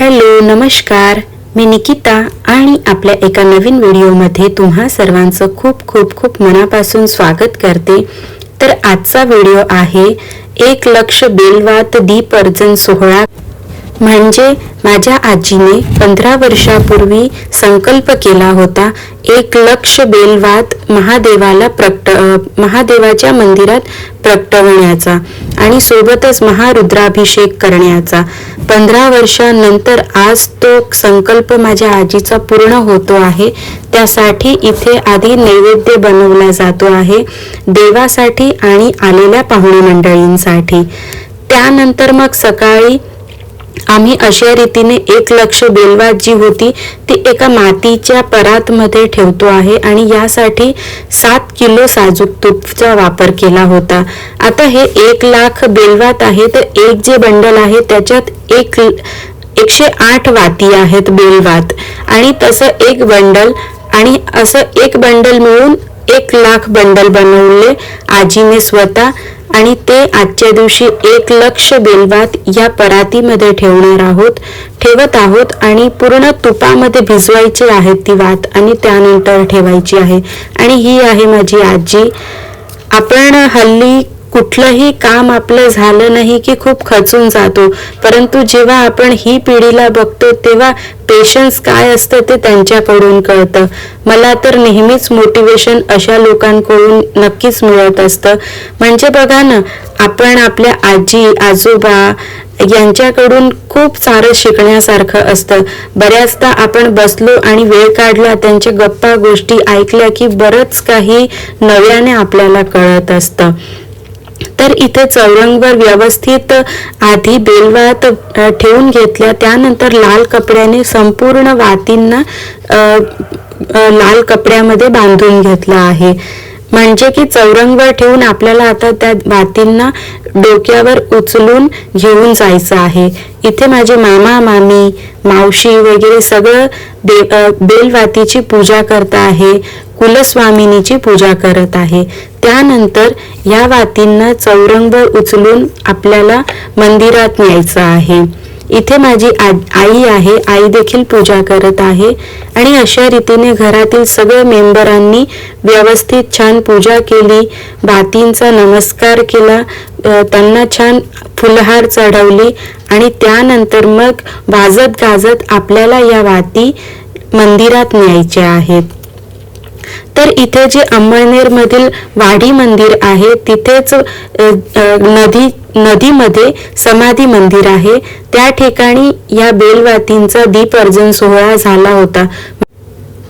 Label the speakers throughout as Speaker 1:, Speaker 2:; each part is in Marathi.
Speaker 1: हॅलो नमस्कार. मी निकिता आणि आपल्या एका नवीन व्हिडिओमध्ये तुम्हा सर्वांचं खूप खूप खूप मनापासून स्वागत करते. तर आजचा व्हिडिओ आहे एक लक्ष बेलवात दीप अर्जन सोहळा म्हणजे माझ्या आजीने पंधरा वर्षापूर्वी संकल्प केला होता एक लक्ष बेलवाद महादेवाला प्रकट महादेवाच्या मंदिरात प्रगटवण्याचा आणि सोबतच महारुद्राभिषेक करण्याचा. पंधरा वर्षानंतर आज तो संकल्प माझ्या आजीचा पूर्ण होतो आहे. त्यासाठी इथे आधी नैवेद्य बनवला जातो आहे देवासाठी आणि आलेल्या पाहुणे मंडळींसाठी. त्यानंतर मग सकाळी आम्ही अशा रीतीने एक लक्ष बेलवात जी होती ती एका मातीच्या परातमध्ये ठेवतो आहे आणि यासाठी सात किलो साजूक तूपचा वापर केला होता. आता हे एक लाख बेलवात आहे तर एक जे बंडल आहे त्याच्यात एक एकशे आठ वाती आहेत बेलवात आणि तसं एक बंडल आणि असं एक बंडल मिळून एक लाख बंडल बनवले. आजीने स्वतः आणि ते आजच्या दिवशी एक लक्ष बेलवात या परातीमध्ये ठेवणार आहोत. ठेवत आहोत आणि पूर्ण तुपामध्ये भिजवायची आहे ती वात आणि त्यानंतर ठेवायची आहे. आणि ही आहे माझी आजी. आपण हल्ली कुठलंही काम आपलं झालं नाही की खूप खचून जातो. परंतु जेव्हा आपण ही पिढीला बघतो तेव्हा पेशन्स काय असतं ते त्यांच्याकडून कळतं. मला तर नेहमीच मोटिवेशन अशा लोकांकडून नक्कीच मिळत असतं. म्हणजे बघा ना आपण आपल्या आजी आजोबा यांच्याकडून खूप सारं शिकण्यासारखं असतं. बऱ्याचदा आपण बसलो आणि वेळ काढला त्यांच्या गप्पा गोष्टी ऐकल्या की बरंच काही नव्याने आपल्याला कळत असतं. तर इथे चौरंगवर व्यवस्थित आधी बेलवात ठेवून घेतल्या. त्यानंतर लाल कपड्याने संपूर्ण वातींना लाल कपड्यामध्ये बांधून घेतला आहे. म्हणजे की चौरंगवर ठेवून आपल्याला आता त्या वातींना डोक्यावर उचलून घेऊन जायचं आहे. इथे माझे मामा मामी मावशी वगैरे सगळं दे बेलवातीची पूजा करत आहे कुलस्वामिनीची पूजा करत आहे. त्यानंतर या वातींना चौरंगवर उचलून आपल्याला मंदिरात न्यायचं आहे. इथे माझी आई आहे. आई देखील पूजा करत आहे. आणि अशा रीतीने घरातील सगळ्या मेंबरांनी व्यवस्थित छान पूजा केली. वातींचा नमस्कार केला. त्यांना छान फुलहार चढवली. आणि त्यानंतर मग वाजत गाजत आपल्याला या वाती मंदिरात न्यायच्या आहेत. तर इथे जे अंमळनेरमधील वाडी मंदिर आहे तिथेच नदी नदीमध्ये समाधी मंदिर आहे. त्या ठिकाणी या बेलवातींचा दीप अर्जन सोहळा झाला होता.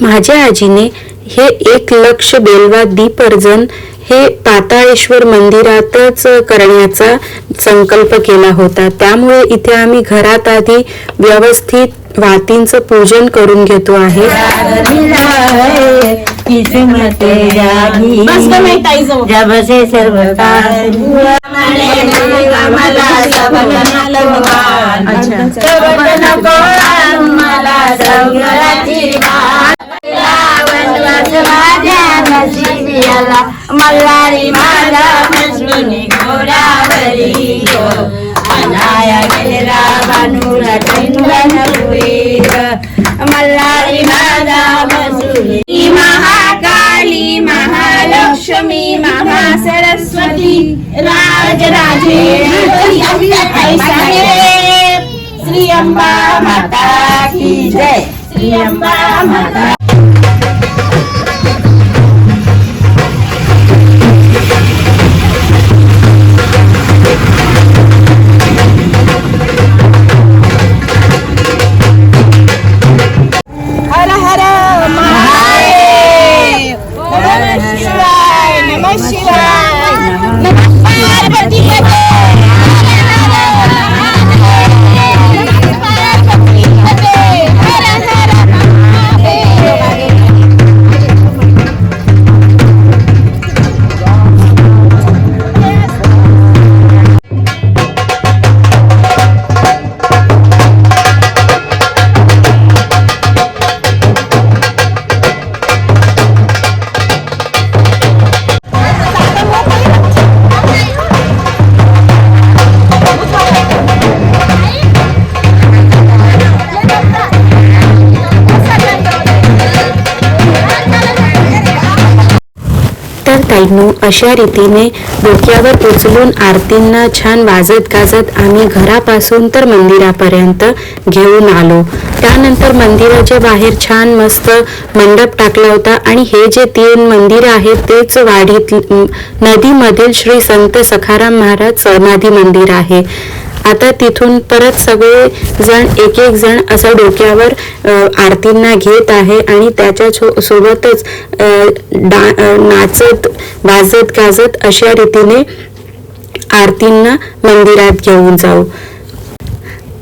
Speaker 1: माझ्या आजीने हे एक लक्ष बेलवा दीप अर्जन हे पाताळेश्वर मंदिरातच करण्याचा संकल्प केला होता. त्यामुळे इथे आम्ही घरात आधी व्यवस्थित वातींचं पूजन करून घेतो आहे.
Speaker 2: किस्मत जागी जब से सर्व मला मल्हारी माझा मजनुनी घोडावरी हो. अनाया गेला बानूला टिंगण होईल मल्हारी माझा मजनुनी महाकाली महालक्ष्मी महासरस्वती. राजराजे श्री अंबा माता की जय. श्री अंबा माता
Speaker 1: ताईंनो अशा रीतीने डोक्यावर उचलून आरतींना छान वाजत गाजत आम्ही घरापासून तर मंदिरापर्यंत घेऊन आलो. त्यानंतर मंदिराच्या बाहेर छान मस्त मंडप टाकला होता आणि हे जे तीन मंदिर आहेत तेच वाढीत नदीमधील श्री संत सखाराम महाराज समाधी मंदिर आहे. आता तिथून परत सगळे जण एक एक जण असं डोक्यावर आरतींना घेत आहे आणि त्याच्या सोबतच डा नाचत वाजत गाजत अशा रीतीने आरतींना मंदिरात घेऊन जाऊ.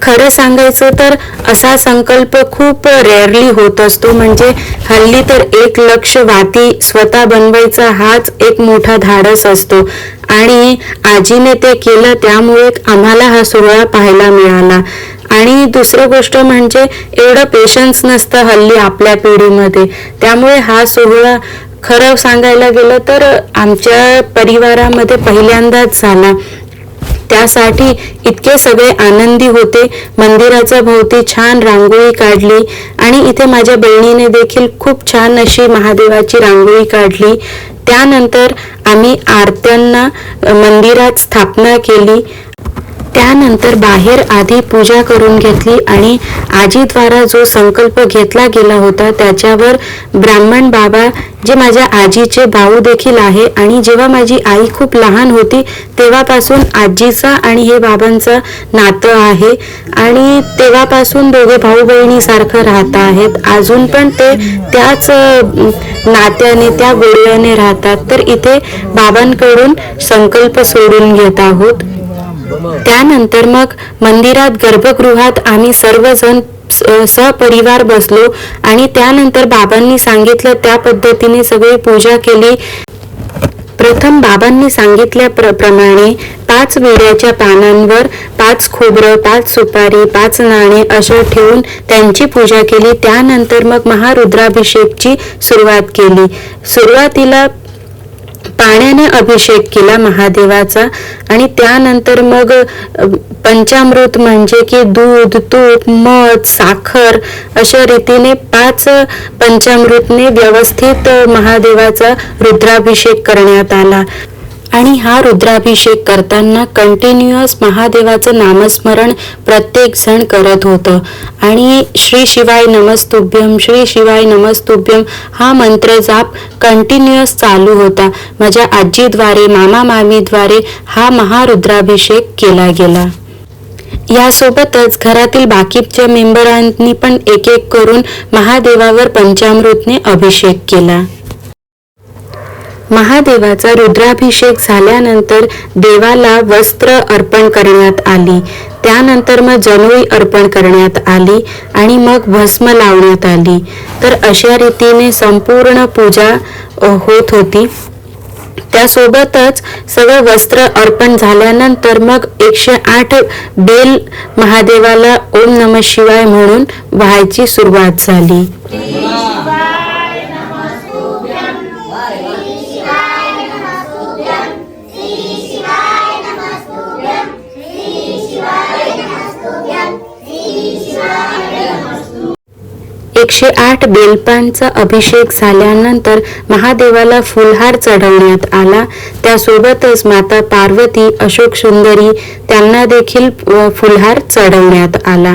Speaker 1: खरं सांगायचं तर असा संकल्प खूप रेअरली होत असतो. म्हणजे हल्ली तर एक लक्ष वाती स्वतः बनवायचा हाच एक मोठा धाडस असतो. आणि आजीने ते केलं त्यामुळे आम्हाला हा सोहळा पाहायला मिळाला. आणि दुसरं गोष्ट म्हणजे एवढं पेशन्स नसतं हल्ली आपल्या पिढीमध्ये. त्यामुळे हा सोहळा खरं सांगायला गेलं तर आमच्या परिवारामध्ये पहिल्यांदाच झाला. त्यासाठी इतके सगळे आनंदी होते. मंदिराच्या भोवती छान रांगोळी काढली आणि इथे माझ्या बहिणीने देखील खूप छान अशी महादेवाची रांगोळी काढली. त्यानंतर आम्ही आरत्यांना मंदिरात स्थापना केली. त्यानंतर बाहेर आधी पूजा करून घेतली आणि आजीद्वारा जो संकल्प घेतला गेला होता त्याच्यावर ब्राह्मण बाबा जे माझ्या आजीचे भाऊ देखील आहे आणि जेव्हा माझी आई खूप लहान होती तेव्हापासून आजीचा आणि हे बाबांचं नातं आहे आणि तेव्हापासून दोघे भाऊ बहिणीसारखं राहत आहेत. अजून पण ते त्याच नात्याने त्या गोडव्याने राहतात. तर इथे बाबांकडून संकल्प सोडून घेत आहोत. त्यानंतर मग मंदिरात गर्भगृहात आम्ही सर्वजण सपरिवार सहपरिवार बसलो आणि त्यानंतर बाबांनी सांगितलं त्या पद्धतीने सगळी पूजा केली. प्रथम बाबांनी सांगितल्या प्रमाणे पाच वेड्याच्या पानांवर पाच खोबरं पाच सुपारी पाच नाणे असं ठेवून त्यांची पूजा केली. त्यानंतर मग महारुद्राभिषेकची सुरुवात केली. सुरुवातीला पाण्याने अभिषेक केला महादेवाचा. आणि त्यानंतर मग पंचामृत म्हणजे की दूध तूप मध साखर अशा रीतीने पाच पंचामृतने व्यवस्थित महादेवाचा रुद्राभिषेक करण्यात आला. आणि हा रुद्राभिषेक करताना कंटिन्युअस महादेवाचं नामस्मरण प्रत्येक जण करत होतं. आणि श्री शिवाय नमस्तुभ्यम श्री शिवाय नमस्तुभ्यम हा मंत्र जाप कंटिन्युअस चालू होता. माझ्या आजीद्वारे मामा मामीद्वारे हा महारुद्राभिषेक केला गेला. यासोबतच घरातील बाकीच्या मेंबरांनी पण एक एक करून महादेवावर पंचामृतने अभिषेक केला. महादेवाचा रुद्राभिषेक झाल्यानंतर देवाला वस्त्र अर्पण करण्यात आली. त्यानंतर मग जनोई अर्पण करण्यात आली आणि मग भस्म लावण्यात आली. तर अशा रीतीने संपूर्ण पूजा होत होती. त्यासोबतच सगळं वस्त्र अर्पण झाल्यानंतर मग एकशे आठ बेल महादेवाला ओम नम शिवाय म्हणून व्हायची सुरुवात झाली. एकशे आठ बेलपांचा अभिषेक झाल्यानंतर महादेवाला फुलहार चढवण्यात आला. त्यासोबतच माता पार्वती अशोक सुंदरी त्यांना देखील फुलहार चढवण्यात आला.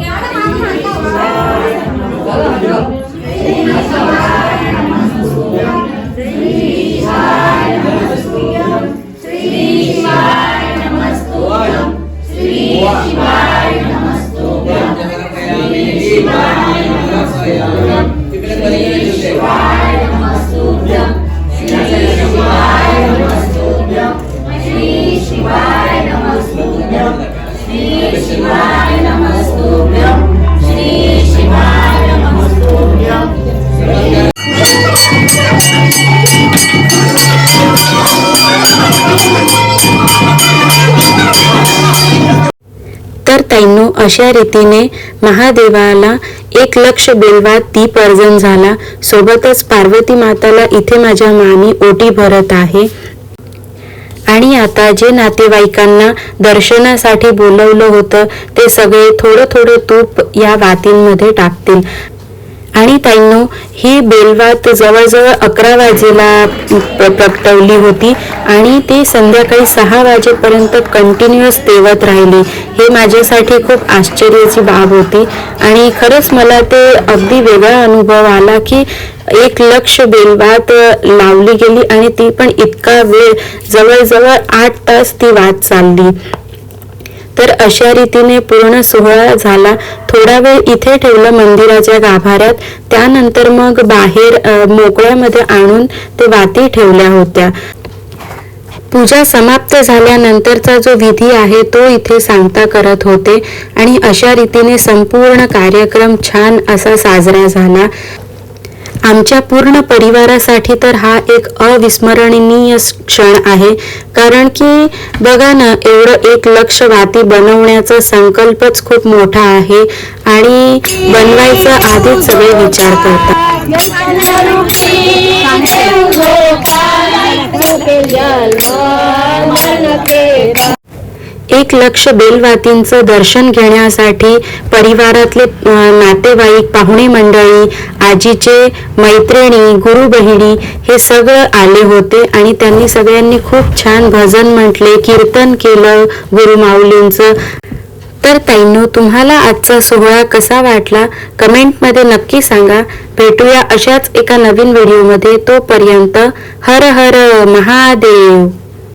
Speaker 1: अशा रीतीने महादेवाला एक लक्ष बेलवात दीप अर्जन झाला. सोबतच पार्वती माताला इथे माझ्या मामी ओटी भरत आहे. आणि आता जे नातेवाईकांना दर्शनासाठी बोलवलं होतं ते सगळे थोडं थोडं तूप या वातींमध्ये टाकतील. आणि ताईंनो ही बेलवात जवळजवळ अकरा वाजेला प्रगटवली होती आणि ते संध्याकाळी सहा वाजेपर्यंत कंटिन्युअस तेवत राहिली. हे माझ्यासाठी खूप आश्चर्याची बाब होती. आणि खरंच मला ते अगदी वेगळा अनुभव आला की एक लक्ष बेलवात लावली गेली आणि ती पण इतका वेळ जवळजवळ आठ तास ती वाट चालली. तर अशा रीतीने पूर्ण सोहळा झाला. थोडा वेळ इथे ठेवलं मंदिराच्या गाभाऱ्यात. त्यानंतर मग बाहेर मोकळ्यामध्ये आणून ते वाती ठेवल्या होत्या. पूजा समाप्त झाल्यानंतरचा जो विधी आहे तो इथे सांगता करत होते आणि अशा रीतीने संपूर्ण कार्यक्रम छान असा साजरा झाला. आमच्या पूर्ण परिवारासाठी तर हा एक अविस्मरणीय क्षण आहे. कारण की बघा ना एवढं एक लक्ष वाती बनवण्याचा संकल्पच खूप मोठा आहे आणि बनवायचा आधीच सगळे विचार करतात. एक लक्ष बेलवातींचं दर्शन घेण्यासाठी परिवारातले नातेवाईक पाहुणे मंडळी आजीचे मैत्रिणी गुरु बहिणी हे सगळं आले होते आणि त्यांनी सगळ्यांनी खूप छान भजन म्हटले कीर्तन केलं गुरु माऊलींचं. तर ताईंनो तुम्हाला आजचा सोहळा कसा वाटला? कमेंटमध्ये नक्की सांगा. भेटूया अशाच एका नवीन व्हिडिओमध्ये. तोपर्यंत हर हर महादेव.